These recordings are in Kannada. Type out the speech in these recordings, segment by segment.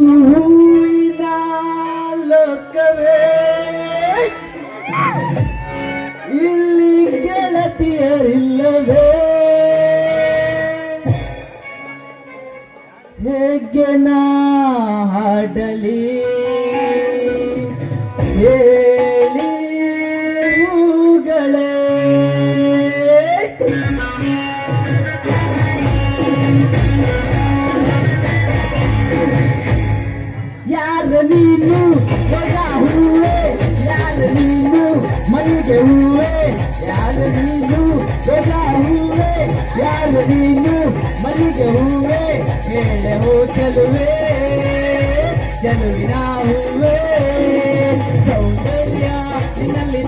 Ooh. हो ಸೌಂದರ್ಯ ನಿನ್ನಲ್ಲಿ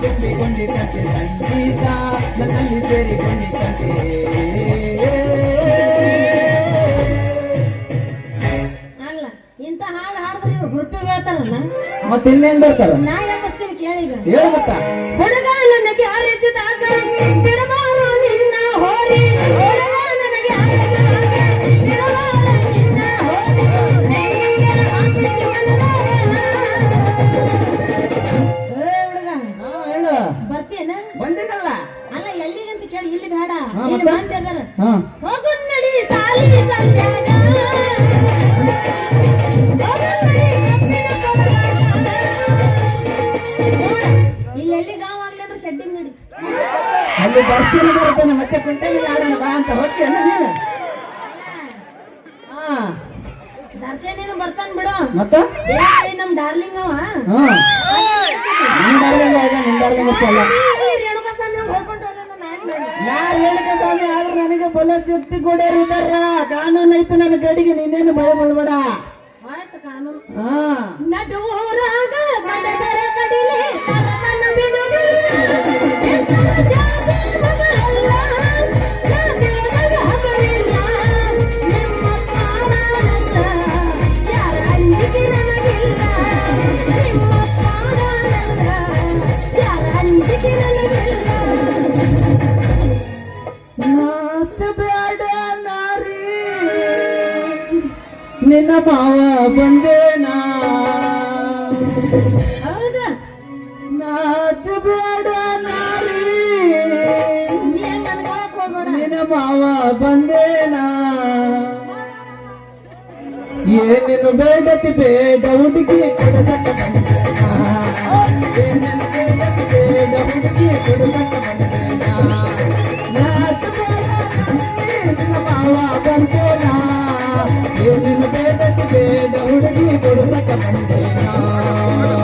ಅಲ್ಲ ಇಂತ ಹಾಡು ಹಾಡಿದ್ರೆ ಹುಡುಪಿ ಹೇಳ್ತಾರಲ್ಲ. ಮತ್ತೆ ಇನ್ನೇನ್ ಬರ್ತಾರ ನಾ ಯಾಕೆ ಕೇಳಿಗ? ಹೇಳ್ಬೇಕಾ. ನಾನು ಹೇಳಿಕೆ ಸ್ವಾಮಿ ಆದ್ರೆ ನನಗೆ ಬಲ ಶಕ್ತಿ ಕೊಡ್ಯಾರಿದ್ದಾರ ಕಾನೂನು ಐತೆ ನನ್ನ ಗಡಿಗೆ ನೀನೇನು ಭಯ ಬೀಳ್ಬೇಡ ಆಯ್ತು ಕಾನೂನು. ಹಾ. ನಿನ್ನ ಭಾವ ಬಂದೇನಾ? ನಾಚಬೇಡ ನಾರಿ. ನಿನ್ನ ಭಾವ ಬಂದೇನಾ? ಏನೇನು ಬೇಡತಿ ಬೇಡ ಹುಡುಗಿ ಏನೇನು ಬೇಡತಿ ಬೇಡ ಹುಡುಗಿ ಬಂದೇನಾ? ನಾಚಬೇಡ ನಿನ್ನ ಭಾವ ಬಂದೇನಾ கட்டி கொடுத்த கண்டேனா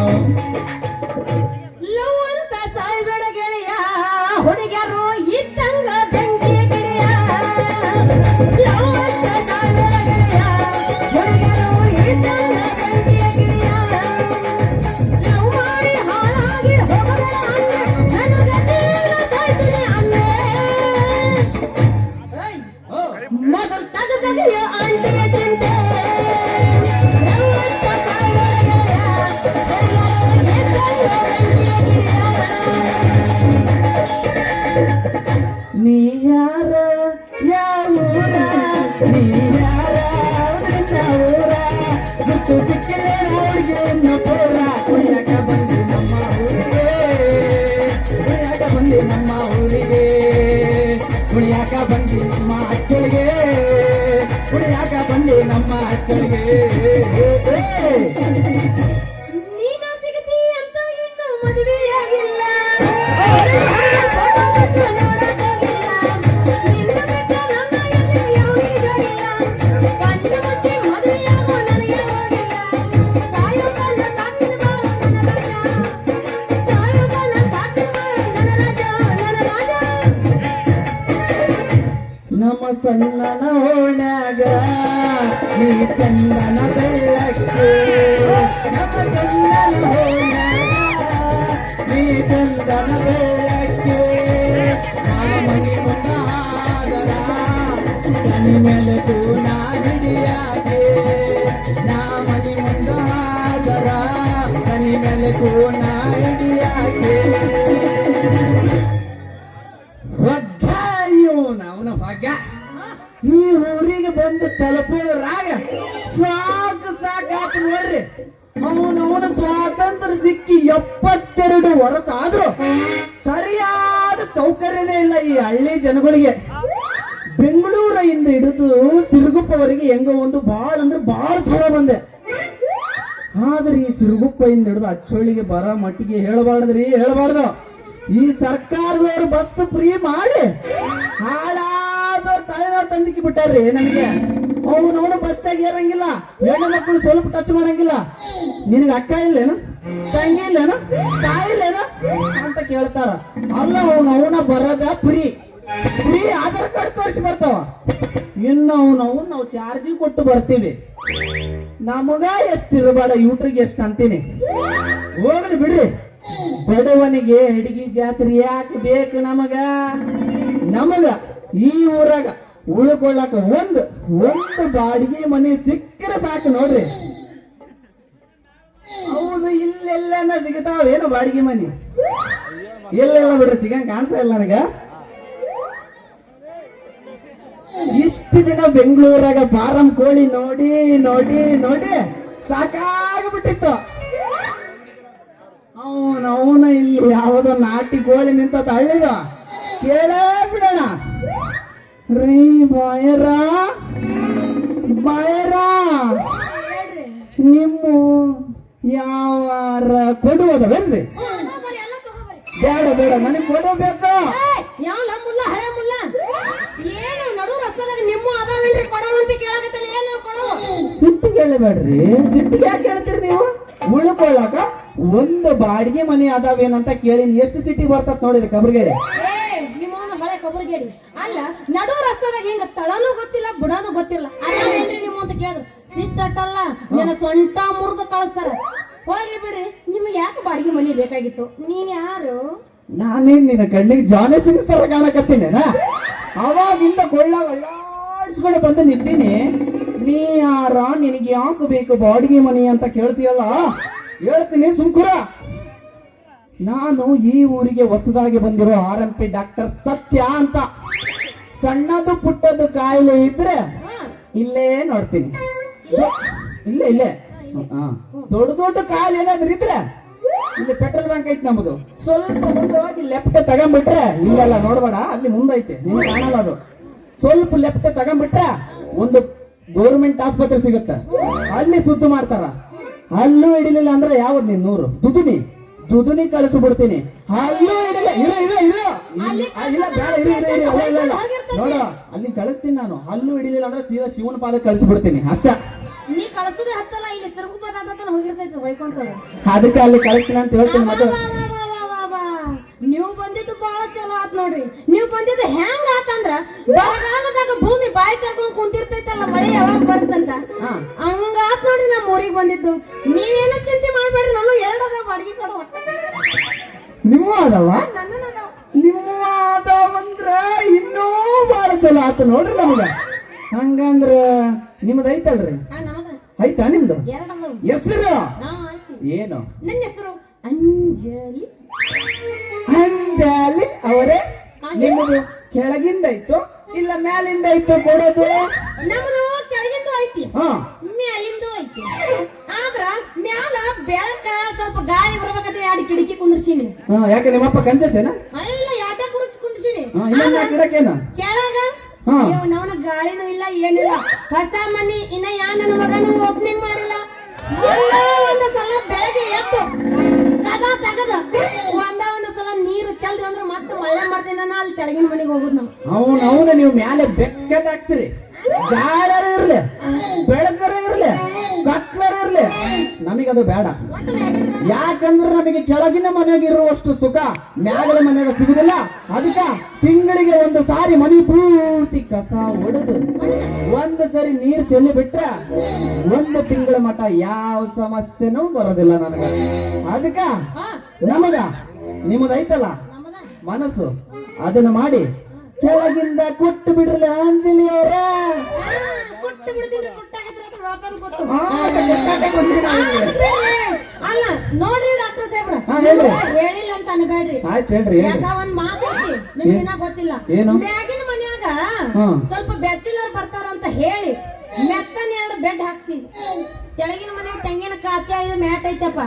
ಬಂದಿ ನಮ್ಮ ಊರಿಗೆ. ಉಳಿಯಾಕ ಬಂದಿ ನಮ್ಮ ಅಚ್ಚಳಿಗೆ ಉಳಿಯಾಕ ಬಂದಿ ನಮ್ಮ ಅಚ್ಚಳಿಗೆ తనిమెలకు నా విడియాగే నా మని ముందు హాజరా తనిమెలకు నా విడియాగే ಬೆಂಗಳೂರಿಂದ ಹಿಡಿದು ಸಿರುಗುಪ್ಪವರೆಗೆ ಹೆಂಗ ಒಂದು ಬಾಳ ಅಂದ್ರೆ ಬಾಳ ಚಲೋ ಬಂದೆ. ಆದ್ರೆ ಈ ಸಿರುಗುಪ್ಪಯಿಂದ ಹಿಡಿದು ಅಚ್ಚೋಳಿಗೆ ಬರ ಮಟ್ಟಿಗೆ ಹೇಳಬಾರ್ದ್ರಿ, ಹೇಳಬಾರ್ದು. ಈ ಸರ್ಕಾರದವರು ಬಸ್ ಫ್ರೀ ಮಾಡಿ ಹಾಳಾದವ್ರ ತಲೆನ ತಂದಿಕ್ಕಿ ಬಿಟ್ಟಾರ್ರಿ ನನಗೆ ಅವನವನು ಬಸ್ಸಾಗ ಏರಂಗಿಲ್ಲ, ಹೆಣ್ಣು ಮಕ್ಕಳು ಸ್ವಲ್ಪ ಟಚ್ ಮಾಡಂಗಿಲ್ಲ. ನಿನಗೆ ಅಕ್ಕ ಇಲ್ಲೇನು? ತಂಗಿ ಇಲ್ಲೇನು? ತಾಯಿ ಇಲ್ಲೇನು? ಅಂತ ಕೇಳ್ತಾರ. ಅಲ್ಲ ಅವನು ಅವನ ಬರದ ಫ್ರೀ. ಫ್ರೀ ಆಧಾರ್ ಕಾರ್ಡ್ ತೋರಿಸಿ ಬರ್ತಾವ. ಇನ್ನು ನಾವು ನಾವು ಚಾರ್ಜಿ ಕೊಟ್ಟು ಬರ್ತೀವಿ. ನಮಗ ಎಷ್ಟು ಇರಬೇಡ ಯೂಟ್ರಿಗೆ ಎಷ್ಟು ಅಂತೀನಿ. ಹೋಗ್ಲಿ ಬಿಡ್ರಿ. ಬಡವನಿಗೆ ಅಡಿಗೆ ಜಾತ್ರೆ ಯಾಕೆ ಬೇಕು ನಮಗ? ನಮಗ ಈ ಊರಾಗ ಉಳ್ಕೊಳ್ಳಾಕ ಒಂದು ಒಂದು ಬಾಡಿಗೆ ಮನೆ ಸಿಕ್ಕರೆ ಸಾಕು ನೋಡ್ರಿ. ಹೌದು ಇಲ್ಲೆಲ್ಲ ಸಿಗತಾವೇನು ಬಾಡಿಗೆ ಮನೆ? ಎಲ್ಲೆಲ್ಲ ಬಿಡ್ರಿ, ಸಿಗಂಗ್ ಕಾಣ್ತಾ ಇಲ್ಲ ನನಗ. ಇಷ್ಟು ದಿನ ಬೆಂಗಳೂರಾಗ ಫಾರಂ ಕೋಳಿ ನೋಡಿ ನೋಡಿ ನೋಡಿ ಸಾಕಾಗ್ಬಿಟ್ಟಿತ್ತು. ಅವನ ಅವನ ಇಲ್ಲಿ ಯಾವುದೋ ನಾಟಿ ಕೋಳಿ ನಿಂತ ತಳ್ಳಿದ. ಕೇಳೇ ಬಿಡೋಣ. ರೀ ಬಾಯರ ಬಾಯರ, ನಿಮ್ಮ ಯಾವಾರ ಕೊಡುವುದವೇನ್ರಿ. ಬೇಡ ಬೇಡ, ನನಗೆ ಕೊಡಬೇಕು ಏಯ್, ಯಾವ ಮುಲ್ಲ ಹಳೆ ಮುಲ್ಲ ಏನು ನಡು ರಸ್ತೆದಾಗ ನಿಮ್ಮ ಅದಾವೇನ್ರಿ ಕೊಡವಂತ ಕೇಳಾಕತ್ತಲ್ಲ ಏನು ಕೊಡವು ಹೇಳಬೇಡ್ರಿ ಸಿಟ್ಟಿಗೆ ಯಾಕೆ ಹೇಳ್ತೀರಿ ನೀವು? ಉಳ್ಕೊಳ್ಳಾಕ ಒಂದು ಬಾಡಿಗೆ ಮನೆ ಅದಾವೇನಂತ ಕೇಳಿ ಎಷ್ಟು ಸಿಟಿ ಬರ್ತತ್ ನೋಡಿದ ಕಬ್ರಗೇಡೆ. ಏ ನಿಮ್ಮವನ ಹಳೆ ಕಬ್ರಗೇಡಿ. ಅಲ್ಲ ನಡು ರಸ್ತಾದಾಗ ಹೆಂಗ ತಳನೂ ಗೊತ್ತಿಲ್ಲ ಬುಡಾನು ಗೊತ್ತಿಲ್ಲ. ಅದೇನ್ರಿ ನಿಮ್ಮ ಅಂತ ಕೇಳಿದ್ರು ಇಷ್ಟಟ್ಟಲ್ಲ ನಿನ್ನ ಸೊಂಟ ಮುರಿದು ಕಳಿಸ್ತಾರ. ಹೋಗ್ಲಿ ಬಿಡ್ರಿ ನಿಮ್ಗೆ ಯಾಕೆ ಬಾಡಿಗೆ ಮನೆ ಬೇಕಾಗಿತ್ತು? ನೀನ್ ಯಾರು? ನಾನೇನ್ ನಿನ್ನ ಕಣ್ಣಿಗೆ ಜಾನೆ ಸಿಂಗ್ಸ್ ತರ ಕಾಣಕತ್ತೀನೇನ? ಅವಾಗಿಂದ ಕೊಳ್ಳಾಗ ಅಲ್ಲಾಡ್ಸ್ಕೊಂಡು ಬಂದು ನಿಂತೀನಿ. ನೀ ಯಾರ? ನಿನಗೆ ಯಾಕೆ ಬೇಕು? ಬಾಡಿಗೆ ಮನೆ ಅಂತ ಕೇಳ್ತೀಯಲ್ಲ? ಹೇಳ್ತೀನಿ ಸುಂಕುರ. ನಾನು ಈ ಊರಿಗೆ ಹೊಸದಾಗಿ ಬಂದಿರೋ ಆರ್ ಎಂ ಪಿ ಡಾಕ್ಟರ್ ಸತ್ಯ ಅಂತ. ಸಣ್ಣದು ಪುಟ್ಟದ್ದು ಕಾಯಿಲೆ ಇದ್ರೆ ಇಲ್ಲೇ ನೋಡ್ತೀನಿ. ಇಲ್ಲೇ? ಇಲ್ಲೇ ಹಾ. ದೊಡ್ಡ ದೊಡ್ಡ ಕಾಯಿಲೆ ಏನಾದ್ರೂ ಇದ್ರೆ ಇಲ್ಲಿ ಪೆಟ್ರೋಲ್ ಬ್ಯಾಂಕ್ ಐತೆ ನಮ್ಮದು ಸ್ವಲ್ಪ ಮುಂದೆ ಹೋಗಿ ಲೆಫ್ಟ್ ತಗೊಂಡ್ಬಿಟ್ರೆ ಇಲ್ಲೆಲ್ಲ ನೋಡ್ಬೇಡ ಅಲ್ಲಿ ಮುಂದೈತೆ. ನಿಮ್ಗೆ ಕಾಣಲ್ಲ ಅದು. ಸ್ವಲ್ಪ ಲೆಫ್ಟ್ ತಗೊಂಡ್ಬಿಟ್ರೆ ಒಂದು ಗೌರ್ಮೆಂಟ್ ಆಸ್ಪತ್ರೆ ಸಿಗುತ್ತೆ. ಅಲ್ಲಿ ಸುದ್ದು ಮಾಡ್ತಾರ. ಅಲ್ಲೂ ಹಿಡಿಲಿಲ್ಲ ಅಂದ್ರೆ ಯಾವ್ದು ನೀನ್ ನೂರು? ದುದುನಿ. ದುದುನಿ ಕಳಿಸ್ಬಿಡ್ತೀನಿ. ಅಲ್ಲೂ ಹಿಡಿಲ್ಲ ಇರೋ ಇರೋ ಇರೋ. ಅಲ್ಲಿ ಇಲ್ಲ ಬೇಡ ಇರು ಇರು ಇರು. ಇಲ್ಲ ಇಲ್ಲ. ನೋಡು ಅಲ್ಲಿ ಕಳಿಸ್ತೀನಿ ನಾನು. ಅಲ್ಲೂ ಹಿಡಿಲಿಲ್ಲ ಅಂದ್ರೆ ಸೀದಾ ಶಿವನ ಪಾದ ಕಳಿಸ್ಬಿಡ್ತೀನಿ. ಅಷ್ಟೇ. ನೀ ಕಳ್ಸುದೇ ಹತ್ತಲ್ಲ ಇಲ್ಲಿ ಹೋಗಿರ್ತೈತಿ ಅದಕ್ಕೆ ಅಲ್ಲಿ ಕಳಿಸ್ತೀನಿ ಅಂತ ಹೇಳ್ತೀನಿ. ಮತ್ತೆ ನೀವು ಬಂದಿದ್ದು ಬಹಳ ಚಲೋ ಆತ್ ನೋಡ್ರಿ. ನೀವು ಬಂದಿದ್ದು ಹೆಂಗ್ ಆತಂದ್ರ? ಬರಗಾಲದಾಗ ಭೂಮಿ ಬಾಯಿ ತರ್ಕೊಂಡ್ ಕುಂತಿರ್ತೈತಲ್ಲ ಮಳೆ ಯಾವಾಗ ಬರ್ತಂತ? ಹಂಗ ಹಂಗಾತ್ ನೋಡ್ರಿ ನಮ್ಮ ಊರಿಗೆ ಬಂದಿದ್ದು. ನೀವೇನು ಚಿಂತೆ ಮಾಡ್ಬೇಡ್ರಿ ನಾನು ಎರಡದ ಅದಾವ ಅಡಿಗೆ ಕೊಡು ನಿಮ್ಮ ಅದವ? ನಿಮ್ಮ ಅದಾವಂದ್ರ ಇನ್ನೂ ಬಹಳ ಚಲೋ ಆತು ನೋಡ್ರಿ ನಮಗ. ಹಂಗಂದ್ರ ನಿಮ್ದು ಐತಲ್ರಿ? ಐತಾ ನಿಮ್ದು? ಹೆಸರು? ಏನು? ನನ್ನ ಹೆಸರು ಅಂಜಲಿ. ಅಂಜಲಿ ಅವರೇ ನಿಮ್ಮದು ಕೆಳಗಿಂದ ಇತ್ತು ಇಲ್ಲ ಮ್ಯಾಲಿಂದ ಇತ್ತು ಕೊಡೋದು? ನಮ್ದು ಕೆಳಗಿಂದು ಐತಿ. ಹಾ. ಮ್ಯಾಲಿಂದು ಐತಿ. ಆದ್ರ ಮ್ಯಾಲ ಬೆಳಕ ಸ್ವಲ್ಪ ಗಾಳಿ ಬರ್ಬೇಕಂತ ಎರಡು ಕಿಡಕಿ ಕುಂದ್ರಸಿನಿ. ಹಾ ಯಾಕೆ ನಿಮ್ಮಪ್ಪ ಕಂಜಸೇನ ಇಲ್ಲ ಯಾಟ ಕುಡಿಸ್ ಕುಂದ್ರಸಿನಿ? ಹಾ ಇನ್ನೊಂದು ಗಿಡಕ್ಕೇನ ಕೆಳಗ. ನವನ ಗಾಳಿನೂ ಇಲ್ಲ ಏನಿಲ್ಲ. ಹೊಸ ಮನಿ ಇನ್ನ ಯಾ ನನ್ನ ಮಗನು ಓಪನಿಂಗ್ ಮಾಡಿಲ್ಲ. ಒಂದ ಒಂದು ಸಲ ಬೆಳಗ್ಗೆ ಎತ್ತು ಕದ ತೆಗದ ಒಂದ ಅಂದ್ರೆ ಮತ್ತೆ ಮಳೆ ಮರ್ದಿನ ಅಲ್ಲಿ ತೆಳಗಿನ ಮನೆಗೆ ಹೋಗುದು ನಾವು. ಅವ್ನ ಅವನ ನೀವು ಮ್ಯಾಲೆ ಬೆಕ್ಕದ ಗಾಳರ ಇರ್ಲಿ ಬೆಳಕರ ಇರ್ಲಿ ಕತ್ಲರ ಇರ್ಲಿ. ನಮಗದು ಬೇಡ. ಯಾಕಂದ್ರೆ ನಮಗೆ ಕೆಳಗಿನ ಮನೆಗೆ ಇರುವಷ್ಟು ಸುಖ ಮ್ಯಾಗಿನ ಮನೆಗೆ ಸಿಗುದಿಲ್ಲ. ಅದಕ್ಕೆ ತಿಂಗಳಿಗೆ ಒಂದು ಸಾರಿ ಮನಿ ಪೂರ್ತಿ ಕಸ ಹೊಡೆದು ಒಂದು ಸರಿ ನೀರು ಚೆಲ್ಲಿ ಬಿಟ್ರೆ ಒಂದು ತಿಂಗಳ ಮಟ್ಟ ಯಾವ ಸಮಸ್ಯೆನೂ ಬರೋದಿಲ್ಲ ನನಗೆ. ಅದಕ್ಕ ನಮಗ ನಿಮ್ಮದೈತಲ್ಲ? ನಮ್ಮದ. ಮನಸ್ಸು ಅದನ್ನ ಮಾಡಿ ಕೆಳಗಿಂದ ಕೊಟ್ಟು ಬಿಡ್ರಲ್ಲ ಅಂಜಲಿ ಅವರ. ಅಲ್ಲ ನೋಡ್ರಿ ಡಾಕ್ಟರ್ ಸಾಹೇಬ್ರ. ಹೇಳಿಲ್ಲ ಅಂತ ಅನ್ಬೇಡ್ರಿ ಆಯ್ತು ಹೇಳ್ರಿ ಯಾಕ ಒಂದ್ ಮಾತೈತಿ ನಿಮ್ಗೆ ಗೊತ್ತಿಲ್ಲ. ಏನು? ಬ್ಯಾಗಿನ ಮನ್ಯಾಗ ಸ್ವಲ್ಪ ಬ್ಯಾಚುಲರ್ ಬರ್ತಾರಂತ ಹೇಳಿ ಮೆತ್ತನ ಎರಡು ಬೆಡ್ ಹಾಕ್ಸಿ. ತೆಳಗಿನ ಮನೆ ತೆಂಗಿನ ಕಾತ್ಯ ಇದು ಮ್ಯಾಟ್ ಐತಪ್ಪ.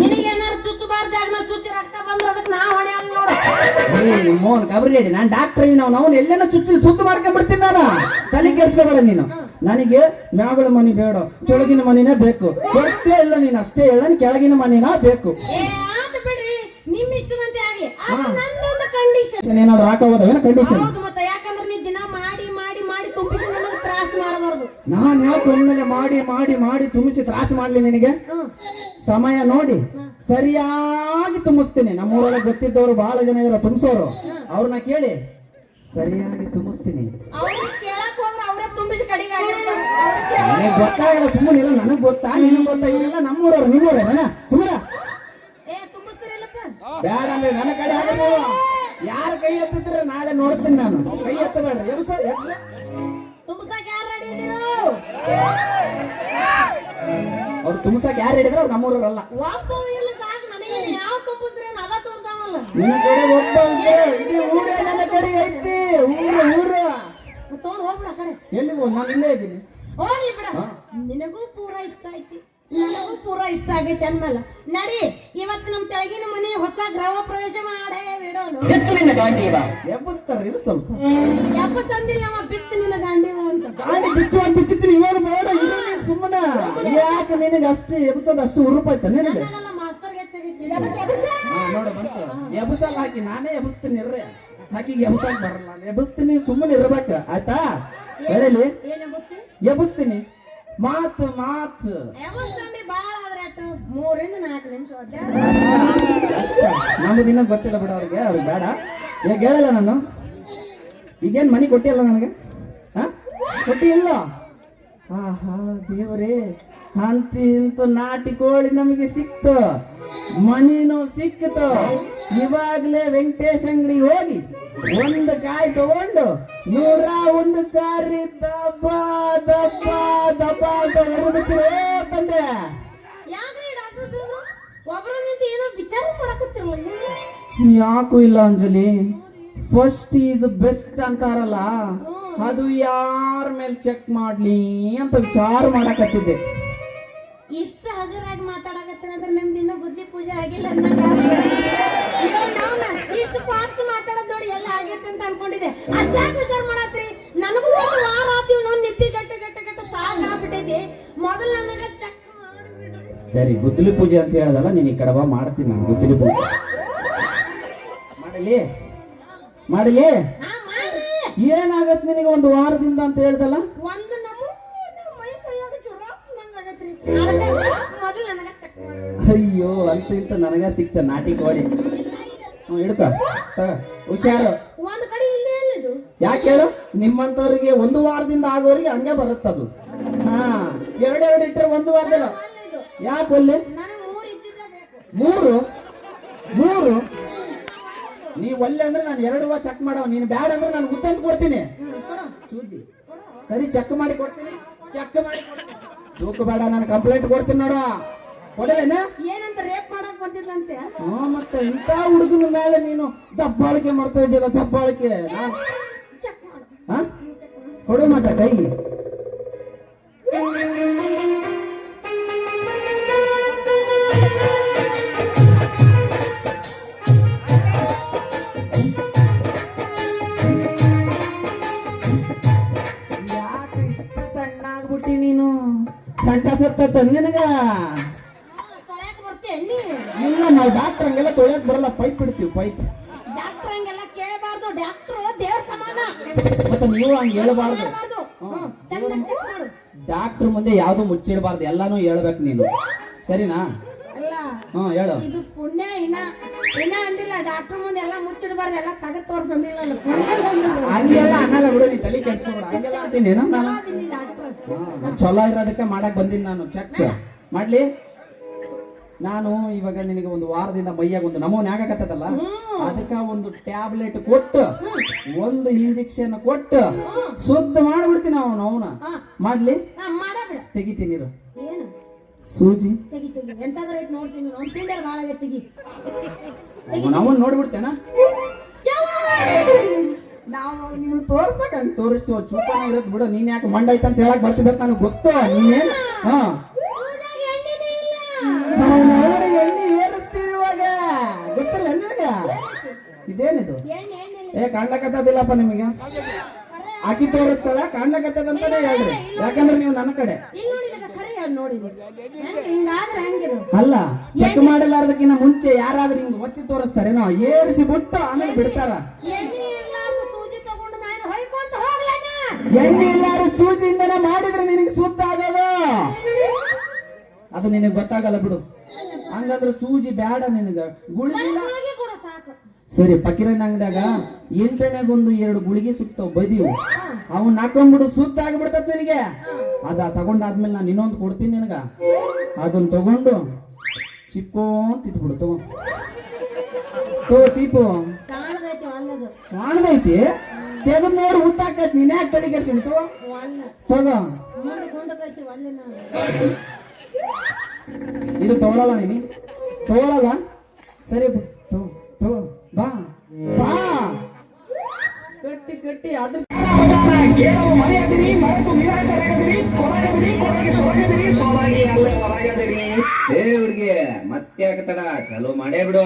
ನಿನಗೆ ಏನಾರು ಚುಚ್ಚಬಾರ ಜಾಗನ ಚುಚ್ಚಿ ರಕ್ತ ಬಂದ್ರೆ ಅದಕ್ಕೆ ನಾ ಹೊಡೆ ಅಲ್ಲ ನೋಡು. ಮೋಹನ್ ಹೇಳಿ ನಾನ್ ಡಾಕ್ಟರ್ ಇದೀನಿ ಅವ್ನು ಅವ್ನು ಎಲ್ಲೇನೋ ಚುಚ್ಚಿ ಸುತ್ತು ಮಾಡ್ಕೊಂಡ್ಬಿಡ್ತೀನಿ ನಾನು. ತಲೆ ಕೆಡ್ಸ್ಕೊಬೇಡ ನೀನು. ನನಗೆ ಮ್ಯಾಗಳ ಮನೆ ಬೇಡ ಕೆಳಗಿನ ಮನೆನೇ ಬೇಕು. ಗೊತ್ತೇ ಇಲ್ಲ ನೀನು ಅಷ್ಟೇ ಹೇಳ ಕೆಳಗಿನ ಮನಿನ ಬೇಕು. ಬಿಡ್ರಿ. ನಿಮ್ ಇಷ್ಟದಂತೆ ಆಗ್ಲಿ ಕಂಡೀಷನ್ ಏನಾದ್ರು ಹಾಕೋಬೋದವೇನ ಕಂಡೀಷನ್ ಹೌದು ಮತ್ತೆ ಯಾಕಂದ್ರೆ ನೀ ದಿನ ಮಾಡಿ ಮಾಡಿ ಮಾಡಬಾರ್ದು. ನಾನ್ ಯಾಕೆ ಒಮ್ಮೆಲೆ ಮಾಡಿ ಮಾಡಿ ಮಾಡಿ ತುಂಬಿಸಿ ತ್ರಾಸ ಮಾಡ್ಲಿ ನಿನಗೆ? ಸಮಯ ನೋಡಿ. ಸರಿಯಾಗಿ ತುಂಬಿಸ್ತೀನಿ. ನಮ್ಮೂರೊಳಗೆ ಗೊತ್ತಿದ್ದವರು ಬಹಳ ಜನ ಇದಾರೆ ತುಂಬಿಸೋರು. ಅವ್ರನ್ನ ಕೇಳಿ. ಸರಿಯಾಗಿ ತುಂಬಿಸ್ತೀನಿ. ನನಗೆ ಗೊತ್ತಾಗಲ್ಲ ಸುಮ್ಮನೆ ಇಲ್ಲ ನನಗ್ ಗೊತ್ತಾ ನಿನಗ್ ಗೊತ್ತಾ ಇವರೆಲ್ಲ ನಮ್ಮೂರವ್ರು ನಿಮ್ಮೂರೇನ ಸುಮ್ಮನೆ ಬೇಡ ಅಂದ್ರೆ ನನ್ನ ಕಡೆ ಹಾಕಿ ನೀವು ಯಾರ ಕೈ ಎತ್ತಿದ್ರೆ ನಾಳೆ ನೋಡ್ತೀನಿ ನಾನು. ಕೈ ಎತ್ತಬೇಡ್ರಿ. ಎಬ್ಸ ಎಬ್ಸ. ಅವ್ರು ತುಂಬಸಕ್ ಯಾರು ಹಿಡಿದ್ರೆ ಅವ್ರು ನಮ್ಮೂರಲ್ಲ ನಿನ್ನ ಕಡೆ ಒಬ್ಬ ಇದೆ. ಇಡೀ ಊರೇ ನನ್ನ ಕಡೆ ಐತಿ ಊರು ಊರು. ತಗೊಂಡ್ ಹೋಗ್ಬಿಡ ಆ ಕಡೆ. ಎಲ್ಲಿ ನಾನು ಇಲ್ಲೇ ಇದ್ದೀನಿ. ನಿನಗೂ ಪೂರ ಇಷ್ಟ ಐತಿ. ನನಗೂ ಪೂರಾ ಇಷ್ಟ ಆಗೈತೆ ಅಂದ್ಮೇಲೆ ನಡಿ ಇವತ್ತು ನಮ್ ತೆಳಗಿನ ಮನೆ ಹೊಸ ಗ್ರಹ ಪ್ರವೇಶ ಮಾಡೇ ಬಿಡೋನು. ಎಬ್ಬಿಸ್ತಾರ ಇದು ಸ್ವಲ್ಪ. ಅವ ನಿನ್ನ ಗಾಂಡಿವ ಅಂತ. ಗಾಡಿ ಬಿಚ್ಚುವಾಗ ಬಿಚ್ಚುತ್ತೀನಿ ಇವಾಗ ಬೇಡ ಇರು ನೀನ್ ಸುಮ್ಮನೆ. ಯಾಕೆ ನಿನಗೆ ಅಷ್ಟು ಎಬ್ಸೋದು ಅಷ್ಟು ಉರುಪಾಯ್ತ ನಿನಗೆ? ನನಗಲ್ಲ ಮಾಸ್ತರ್ ಹೆಚ್ಚಾಗೈತಿ. ಹಾ ನೋಡು ಬಂತು. ಎಬ್ಸಲ್ಲ ಹಾಕಿ ನಾನೇ ಎಬ್ಸ್ತೀನಿ ಇರ್ರಿ. ಹಾಕಿ ಎಬ್ಸಕ್ ಬರಲ್ಲ. ನಾನು ಎಬ್ಸ್ತೀನಿ ಸುಮ್ಮನೆ ಇರ್ಬೇಕು. ಆಯ್ತಾ? ಹೇಳಿ ಏನ್ ಎಬ್ಸ್ತೀನಿ. ಮಾತು ಮಾತು. ಯಾವತ್ತಂದ್ರೆ ಬಾಳ ಆದ್ರೆ ಅಟ್ಟು ಮೂರಿಂದ ನಾಲ್ಕು ನಿಮಿಷ ಒದ್ದಾಡ ಅಷ್ಟ. ನಮ್ದು ದಿನ ಗೊತ್ತಿಲ್ಲ ಬಿಡ ಅವ್ರಿಗೆ. ಅವ್ರಿಗೆ ಬೇಡ. ಈಗ ಹೇಳಲ್ಲ ನಾನು. ಈಗೇನ್ ಮನಿ ಕೊಟ್ಟಿಲ್ಲ ನನಗೆ? ಹಾ? ಕೊಟ್ಟಿ ಇಲ್ಲ ಆಹಾ ದೇವರೇ. ಅಂತ ಇಂತ ನಾಟಿ ಕೋಳಿ ನಮಗೆ ಸಿಕ್ತು. ಮನಿನೂ ಸಿಕ್ತು ಇವಾಗಲೇ ವೆಂಕಟೇಶ್ ಅಂಗಡಿ ಹೋಗಿ ಒಂದು ಕಾಯಿ ತಗೊಂಡು ನೂರ ಒಂದು ಸಾರಿ ದಬ್ಬ ದಬ್ಬ ದಬ್ಬ ಅಂತ ಹೊಡೆದ್ಬಿಟ್ಟಿರೋ ತಂದೆ? ಯಾಕೂ ಇಲ್ಲ ಅಂಜಲಿ. ಫಸ್ಟ್ ಈಸ್ ಬೆಸ್ಟ್ ಅಂತಾರಲ್ಲ ಅದು ಯಾರ ಮೇಲೆ ಚೆಕ್ ಮಾಡ್ಲಿ ಅಂತ ವಿಚಾರ ಮಾಡಕತ್ತಿದ್ದೆ. ಇಷ್ಟ ಹಗರಾಗಿ ಮಾತಾಡಕತ್ತೆ ಅಂದ್ರೆ ನಮ್ದು ಇನ್ನೂ ಬುದ್ಧಿ ಪೂಜೆ ಆಗಿಲ್ಲ ಅಂದಂಗ ಇಷ್ಟು ಫಾಸ್ಟ್ ಮಾತಾಡೋದ್ ನೋಡಿ ಎಲ್ಲ ಆಗೈತೆ ಅಂತ ಅನ್ಕೊಂಡಿದೆ ಅಷ್ಟಾಗಿ ವಿಚಾರ ಮಾಡತ್ರಿ? ನನಗೂ ಒಂದು ವಾರ ಆತೀವಿ ನಾವು ನಿದ್ದೆ ಗಟ್ಟ ಗಟ್ಟ ಗಟ್ಟ ಸಾಕಾಗ್ಬಿಟ್ಟೈತಿ ಮೊದಲು ನನಗ ಚಕ್ ಸರಿ ಗುದ್ದಲಿ ಪೂಜೆ ಅಂತ ಹೇಳ್ದಲ್ಲ ನೀನ್ ಈ ಕಡಬ ಮಾಡ್ತೀನಿ ನಾನು ಗುದ್ದಲಿ ಪೂಜೆ. ಮಾಡಲಿ ಮಾಡಲಿ. ಹಾ ಮಾಡ್ರಿ ಏನಾಗತ್ ನಿನಗೆ ಒಂದು ವಾರದಿಂದ ಅಂತ ಹೇಳ್ದಲ್ಲ? ಒಂದು ನಮೂನೆ ಮೈ ಕೈಯಾಗ ಚುರ ನಂಗಾಗತ್ರಿ ಅದಕ್ಕೆ ಮೊದಲು ನನಗ ಚೆಕ್ ಮಾಡಿ ಅಯ್ಯೋ ಅಂತ ಇಂತ ನನಗ ಸಿಕ್ತ ನಾಟಿ ಕೋಳಿ. ಹ್ಞೂ ಹುಷಾರು. ಒಂದು ಕಡೆ ಇಲ್ಲೇ ಯಾಕೆ ಹೇಳು? ನಿಮ್ಮಂತವ್ರಿಗೆ ಒಂದು ವಾರದಿಂದ ಆಗೋರಿಗೆ ಹಂಗೆ ಬರುತ್ತದು. ಹಾ ಎರಡೆರಡು ಇಟ್ಟರೆ ಒಂದು ವಾರದಲ್ಲ. ಯಾಕೆ ಒಲ್ಲೆ? ಮೂರು ಮೂರು? ನೀ ಒಲ್ಲೆ ಅಂದ್ರೆ ನಾನು ಎರಡು ವಾರ ಚೆಕ್ ಮಾಡವ. ನೀನು ಬ್ಯಾಡ ಅಂದ್ರೆ ನಾನು ಗುತ್ತಂತ ಕೊಡ್ತೀನಿ. ಸರಿ ಚೆಕ್ ಮಾಡಿ ಕೊಡ್ತೀನಿ. ಚೆಕ್ ಮಾಡಿ ಕೊಡ್ತೀನಿ. ತೂಕ ಬೇಡ ನಾನು ಕಂಪ್ಲೇಂಟ್ ಕೊಡ್ತೀನಿ ನೋಡ. ಕೊಡಲೇನ? ಏನಂತ ರೇಪ್ ಮಾಡಕ್ ಬಂದಿದ್ಲಂತೆ? ಹಾ ಮತ್ತೆ ಇಂಥ ಹುಡುಗನ ಮೇಲೆ ನೀನು ದಬ್ಬಾಳಿಕೆ ಮಾಡ್ತಾ ಇದ್ದೀರ ದಬ್ಬಾಳಿಕೆ? ಕೊಡು ಮತ್ತೆ ಕೈ ಸತ್ತ ನಿನಗ? ಇಲ್ಲ ನಾವು ಡಾಕ್ಟರ್ ಹಂಗೆಲ್ಲ ತೊಳೆಯಕ್ ಬರಲ್ಲ ಪೈಪ್ ಬಿಡ್ತೀವಿ ಪೈಪ್ ಡಾಕ್ಟರ್ ಹಂಗೆಲ್ಲ ಕೇಳಬಾರ್ದು ಡಾಕ್ಟರ್ ದೇವ್ರ ಸಮಾನ. ಮತ್ತೆ ನೀವು ಹಂಗೆ ಹೇಳಬಾರ್ದು. ಡಾಕ್ಟರ್ ಮುಂದೆ ಯಾವ್ದು ಮುಚ್ಚಿಡಬಾರ್ದು ಎಲ್ಲಾನು ಹೇಳ್ಬೇಕು ನೀನು. ಸರಿನಾ? ಹ್ಮ್ ಹೇಳು. ಇದು ಪುಣ್ಯ ಇನ್ನ ಇನ್ನ ಅಂದಿಲ್ಲ ಡಾಕ್ಟರ್ ಮುಂದೆ ಎಲ್ಲ ಮುಚ್ಚಿಡಬಾರ್ದು ಎಲ್ಲ ತಗದ್ ತೋರ್ಸಂದಿಲ್ಲ. ಹಂಗೆಲ್ಲ ಅನ್ನಲ್ಲ ಬಿಡು ನೀ ತಲೆ ಕೆಡ್ಸ್ಕೊಬೇಡ ಹಂಗೆಲ್ಲ ಅಂತೀನಿ ನಾನು ಅದಿಲ್ಲಿ ಡಾಕ್ಟರ್ ಹಾ, ನಾನ್ ಚಲೋ ಇರೋದಕ್ಕೆ ಮಾಡಕ್ ಬಂದಿನಿ ನಾನು. ಚೆಕ್ ಮಾಡ್ಲಿ. ನಾನು ಇವಾಗ ನಿನಗೆ ಒಂದು ವಾರದಿಂದ ಮೈಯಾಗ ಒಂದು ನಮೂನೆ ಆಗಕತ್ತದಲ್ಲ? ಅದಕ್ಕ ಒಂದು ಟ್ಯಾಬ್ಲೆಟ್ ಕೊಟ್ಟು ಒಂದು ಇಂಜೆಕ್ಷನ್ ಕೊಟ್ಟು ಶುದ್ಧ ಮಾಡ್ಬಿಡ್ತೀನಿ ಅವನು ಅವನ. ಮಾಡ್ಲಿ. ತೆಗಿತೀನಿ ಸೂಜಿ. ಅವನ್ ನೋಡ್ಬಿಡ್ತೇನ? ನಾವು ನೀವು ತೋರ್ಸಕ್ ಹಂಗ್ ತೋರಿಸ್ತೀವ? ಚೂಪಾನ ಇರೋದ್ ಬಿಡು ನೀನ್ ಯಾಕೆ ಮಂಡ ಐತ ಅಂತ ಹೇಳಕ್ ಬರ್ತಿದ್ದ ನನಗೆ ಗೊತ್ತು? ನೀನೇನ್? ಹಾ. ಎಣ್ಣೆ ಏರಿಸ್ತೀವಿ ಇವಾಗ. ಗೊತ್ತಿಲ್ಲ ನಿನಗ? ಇದೇನಿದು. ಏ ಕಾಣ್ಲಕತ್ತದಿಲ್ಲಪ್ಪ ನಿಮಗೆ? ಆಕಿ ತೋರಿಸ್ತಾಳ ಕಾಣ್ಲಕತ್ತದಂತಾನೆ ಹೇಳ್ರಿ. ಯಾಕಂದ್ರೆ ನೀವು ನನ್ನ ಕಡೆ. ಅಲ್ಲ ಚೆಕ್ ಮಾಡಲಾರ್ದಕ್ಕಿಂತ ಮುಂಚೆ ಯಾರಾದ್ರೂ ಹಿಂಗ್ ಒತ್ತಿ ತೋರಿಸ್ತಾರೇನೋ ಏರಿಸಿ ಬಿಟ್ಟು ಆಮೇಲೆ ಬಿಡ್ತಾರ ಎಣ್ಣೆ ಇರ್ಲಾರ್ದು ಸೂಜಿ ತಗೊಂಡು ನಾನು ಹೊಯ್ಕೊಂತ ಹೋಗ್ಲಣ್ಣ ಎಣ್ಣೆ ಎಲ್ಲಾರು ಸೂಜಿಯಿಂದನೇ ಮಾಡಿದ್ರೆ ನಿನಗೆ ಸುತ್ತ ಆಗೋದು ಅದು ನಿನಗೆ ಗೊತ್ತಾಗಲ್ಲ ಬಿಡು. ಹಂಗಂದ್ರೆ ಸೂಜಿ ಬೇಡ ನಿನಗ. ಗುಳಿಗಿಲ್ಲ. ಸರಿ ಪಕಿರಣ್ಣ ಅಂಗಡ್ಯಾಗ ಎಂಟನೆಗೊಂದು ಎರಡು ಗುಳಿಗೆ ಸಿಗ್ತಾವ ಬದಿವು ಅವನ್ನ ಹಾಕೊಂಡ್ಬಿಡು ಸುತ್ತ ಆಗಿಬಿಡ್ತದ ನಿನಗೆ. ಅದ ತಗೊಂಡಾದ್ಮೇಲೆ ನಾನು ಇನ್ನೊಂದು ಕೊಡ್ತೀನಿ ನಿನಗ. ಅದನ್ನ ತಗೊಂಡು ಚಿಕ್ಕೋಂತ ಇದ್ಬಿಡು ತಗೋ. ತೋ ಚೀಪು ಕಾಣದೈತಿ? ತೆಗೆದ್ ನೋಡಿ ಉತ್ತಾಕತ್ ನೀನ್ ಯಾಕೆ ತಲೆ ತಗೋ. ಇದು ತಗೊಳಲ್ಲ ನೀನಿ. ತಗೊಳಲ್ಲ. ಸರಿ ತಗೋ ಬಾ. ಬಾ. ಕಟ್ಟಿ ಕಟ್ಟಿ ಅದ್ರ ಕೇಳೋ ಮರೆಯದಿರಿ ಮರೆತು ನಿರಾಶರಾಗದಿರಿ ಕೊರಗದಿರಿ ಕೊರಗೆ ಸೊರಗದಿರಿ ಸೊರಗಿ ಅಲ್ಲೇ ಹೊರಗದಿರಿ ಏ ಹುಡ್ಗಿ ಮತ್ತೆ ತಡ ಚಲೋ ಮಾಡೇ ಬಿಡು.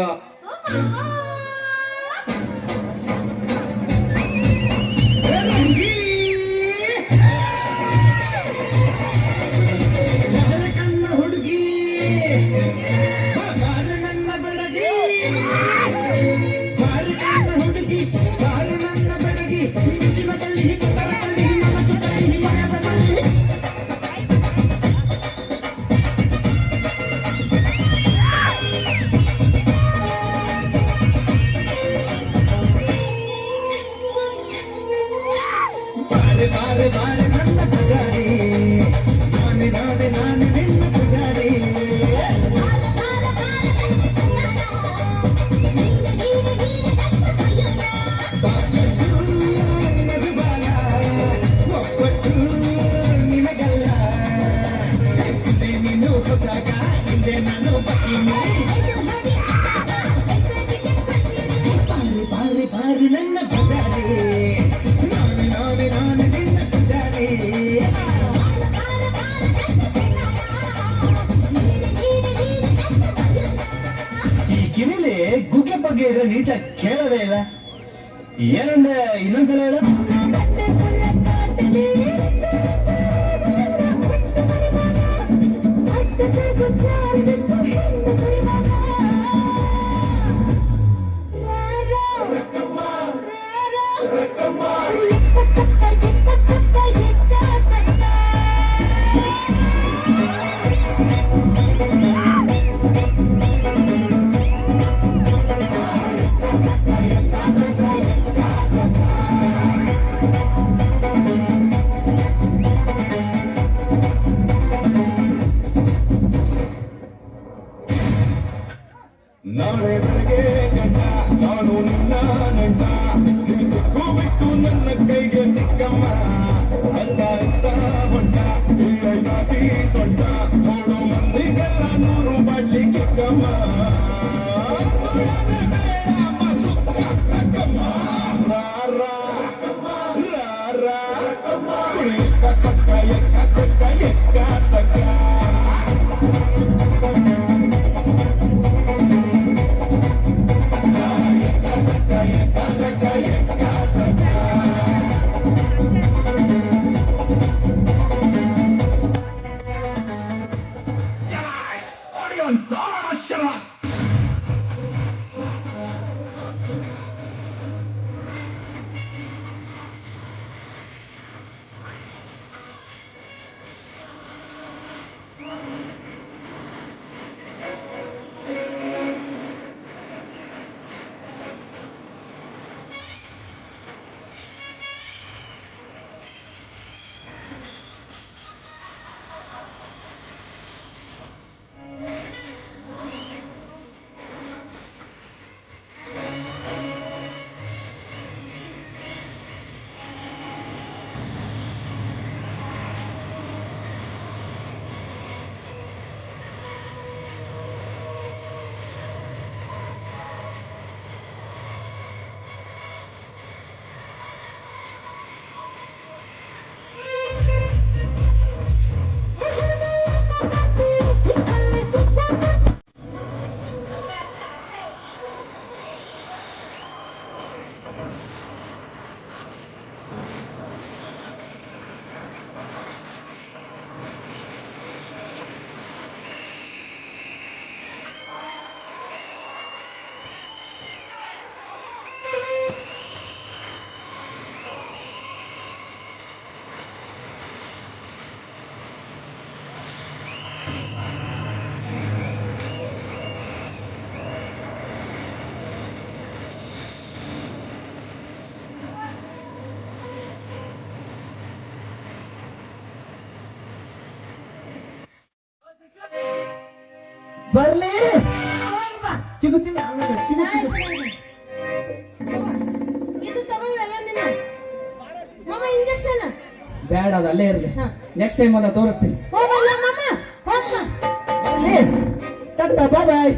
ಏನಂದ್ರೆ ಇನ್ನೊಂದ್ಸಲ ಹೇಳು ನಾಳೆ ಬರ್ಲಿ. ಹೋಗ್ ಬಾ. ಸಿಗುತ್ತೀನಿ ಆಮೇಲೆ ಸಿಗು ಸಿಗು ಇದು ತಗೋ ಇವೆಲ್ಲ ನಿನ್ನ ಮಾಮ ಇಂಜೆಕ್ಷನ್ ಬೇಡ ಅದು ಅಲ್ಲೇ ಇರಲಿ. ನೆಕ್ಸ್ಟ್ ಟೈಮ್ ಅದ ತೋರಿಸ್ತೀನಿ ಹೋಗಲ್ಲ ಮಾಮ ಬಾಯ್